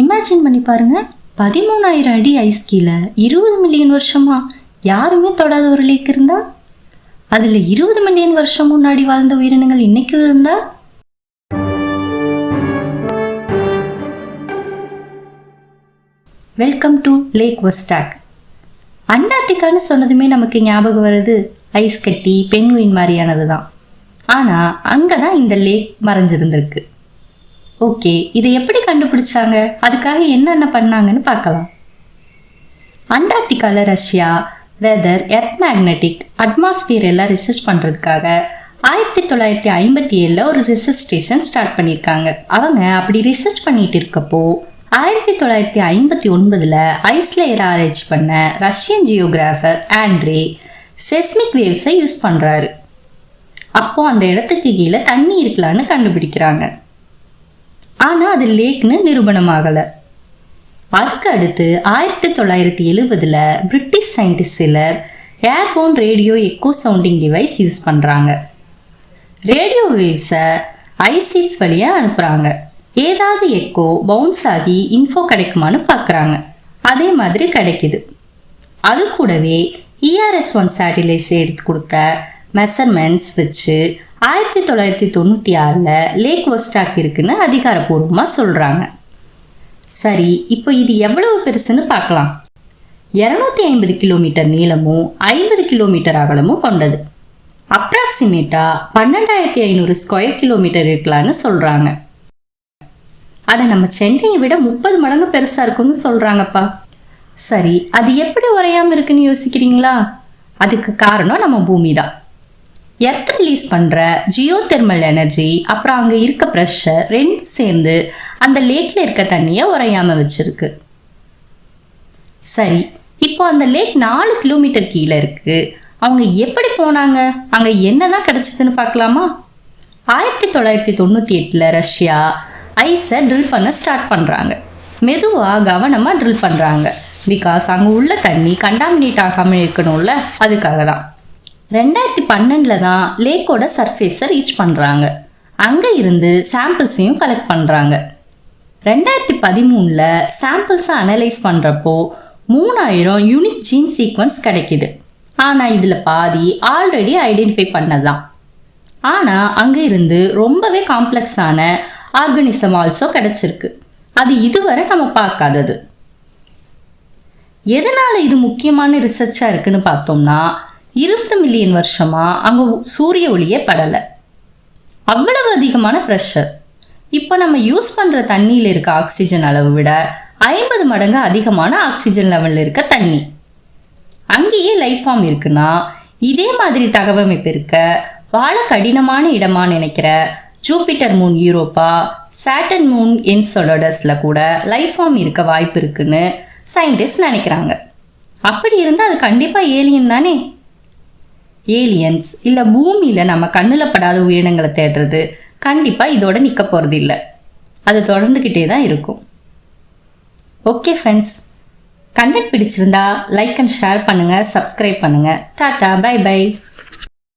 Imagine பண்ணி பாருங்க. பதிமூணாயிரம் அடி ஐஸ் கீழே இருபது மில்லியன் வருஷமா யாருமே தொடாத ஒரு லேக் இருந்தா? அதுல இருபது மில்லியன் வருஷம் முன்னாடி வாழ்ந்த உயிரினங்கள் இன்னைக்கும் இருந்தா? வெல்கம் டு லேக் வஸ்டாக் அண்டார்டிகான்னு சொன்னதுமே நமக்கு ஞாபகம் வருது ஐஸ் கட்டி பெண்குயின் மாதிரியானது தான் ஆனால் அங்கே தான் இந்த லேக் மறைஞ்சிருந்திருக்கு. ஓகே இதை எப்படி கண்டுபிடிச்சாங்க? அதுக்காக என்னென்ன பண்ணாங்கன்னு பார்க்கலாம். அண்டார்டிகாவில் Russia weather earth magnetic atmosphere எல்லாம் ரிசர்ச் பண்ணுறதுக்காக ஆயிரத்தி தொள்ளாயிரத்தி ஐம்பத்தி ஏழில் ஒரு ரிசர்ச் ஸ்டேஷன் ஸ்டார்ட் பண்ணியிருக்காங்க. அவங்க அப்படி ரிசர்ச் பண்ணிட்டு இருக்கப்போ ஆயிரத்தி தொள்ளாயிரத்தி ஐம்பத்தி ஒன்பதில் ஐஸ்லேயர் ஆராய்ச்சி பண்ண ரஷ்யன் ஜியோகிராஃபர் ஆண்ட்ரே செஸ்மிக் வேவ்ஸை யூஸ் பண்ணுறாரு அப்போது அந்த இடத்துக்கு கீழே தண்ணி இருக்கலான்னு கண்டுபிடிக்கிறாங்க. ஆனால் அது லேக்னு நிரூபணமாகலை. அதுக்கு அடுத்து ஆயிரத்தி தொள்ளாயிரத்தி எழுபதில் பிரிட்டிஷ் சயின்டிஸ்ட் சிலர் airborne radio echo sounding device use பண்ணுறாங்க ரேடியோ வேவ்ஸை ஐசிட்ஸ் வழியாக அனுப்புகிறாங்க ஏதாவது எக்கோ பவுன்ஸ் ஆகி இன்ஃபோ கிடைக்குமான்னு பார்க்குறாங்க அதே மாதிரி கிடைக்குது. அது கூடவே இஆர்எஸ் ஒன் சேட்டிலைட்ஸ் எடுத்து கொடுத்த மெஷர்மெண்ட்ஸ் வச்சு ஆயிரத்தி தொள்ளாயிரத்தி தொண்ணூற்றி ஆறில் லேக் ஒஸ்டாக் இருக்குன்னு அதிகாரப்பூர்வமாக சொல்கிறாங்க சரி இப்போ இது எவ்வளவு பெருசுன்னு பார்க்கலாம். இரநூத்தி ஐம்பது கிலோமீட்டர் நீளமும் ஐம்பது கிலோமீட்டர் அகலமும் கொண்டது. அப்ராக்சிமேட்டாக பன்னெண்டாயிரத்தி ஐநூறு ஸ்கொயர் கிலோமீட்டர் இருக்கலான்னு சொல்கிறாங்க அதை நம்ம சென்னையை விட முப்பது மடங்கு பெருசாக இருக்கும்னு சொல்கிறாங்கப்பா சரி அது எப்படி உறையாமல் இருக்குன்னு யோசிக்கிறீங்களா? அதுக்கு காரணம் நம்ம பூமி தான் எர்த் ரிலீஸ் பண்ணுற ஜியோ தெர்மல் எனர்ஜி அப்புறம் அங்கே இருக்க ப்ரெஷர் ரெண்டும் சேர்ந்து அந்த லேக்கில் இருக்க தண்ணியை உறையாமல் வச்சுருக்கு. சரி இப்போ அந்த லேக் நாலு கிலோமீட்டர் கீழே இருக்கு. அவங்க எப்படி போனாங்க? அங்கே என்னதான் கிடச்சிதுன்னு பார்க்கலாமா? ஆயிரத்தி தொள்ளாயிரத்தி தொண்ணூற்றி எட்டில் ரஷ்யா ஐஸை ட்ரில் பண்ண ஸ்டார்ட் பண்ணுறாங்க மெதுவாக கவனமாக ட்ரில் பண்ணுறாங்க பிகாஸ் அங்கே உள்ள தண்ணி கண்டாமினேட் ஆகாமல் இருக்கணும்ல அதுக்காக தான் ரெண்டாயிரத்தி பன்னெண்டில் தான் லேக்கோட சர்ஃபேஸை ரீச் பண்ணுறாங்க அங்கே இருந்து சாம்பிள்ஸையும் கலெக்ட் பண்ணுறாங்க ரெண்டாயிரத்தி பதிமூணில் சாம்பிள்ஸை அனலைஸ் பண்ணுறப்போ மூணாயிரம் யூனிக் ஜீன் சீக்வன்ஸ் கிடைக்குது. ஆனால் இதில் பாதி ஆல்ரெடி ஐடென்டிஃபை பண்ணதான் ஆனால் அங்கே இருந்து ரொம்பவே காம்ப்ளெக்ஸான ஆர்கனிசம் ஆல்சோ கிடச்சிருக்கு. அது இதுவரை நம்ம பார்க்காதது. எதனால் இது முக்கியமான ரிசர்ச்சாக இருக்குதுன்னு பார்த்தோம்னா இருபது மில்லியன் வருஷமாக அங்கே சூரிய ஒளியே படலை. அவ்வளவு அதிகமான ப்ரெஷர் இப்போ நம்ம யூஸ் பண்ணுற தண்ணியில் இருக்க ஆக்சிஜன் அளவை விட ஐம்பது மடங்கு அதிகமான ஆக்சிஜன் லெவலில் இருக்க தண்ணி. அங்கேயே லைஃப் ஃபார்ம் இருக்குன்னா இதே மாதிரி தகவமைப்பு இருக்க வாழ கடினமான இடமா நினைக்கிற Jupiter moon Europa Saturn moon என்சொலடஸில் கூட லைஃப் ஃபார்ம் இருக்க வாய்ப்பு இருக்குன்னு சயின்டிஸ்ட் நினைக்கிறாங்க. அப்படி இருந்தால் அது கண்டிப்பாக ஏலியன் தானே? ஏலியன்ஸ் இல்லை பூமியில் நம்ம கண்ணில் படாத உயிரினங்களை தேடுறது கண்டிப்பாக இதோட நிற்க போகிறது இல்லை. அது தொடர்ந்துக்கிட்டே தான் இருக்கும். ஓகே ஃப்ரெண்ட்ஸ் கண்டென்ட் பிடிச்சிருந்தா லைக் அண்ட் ஷேர் பண்ணுங்கள் சப்ஸ்கிரைப் பண்ணுங்கள் டாட்டா பை பை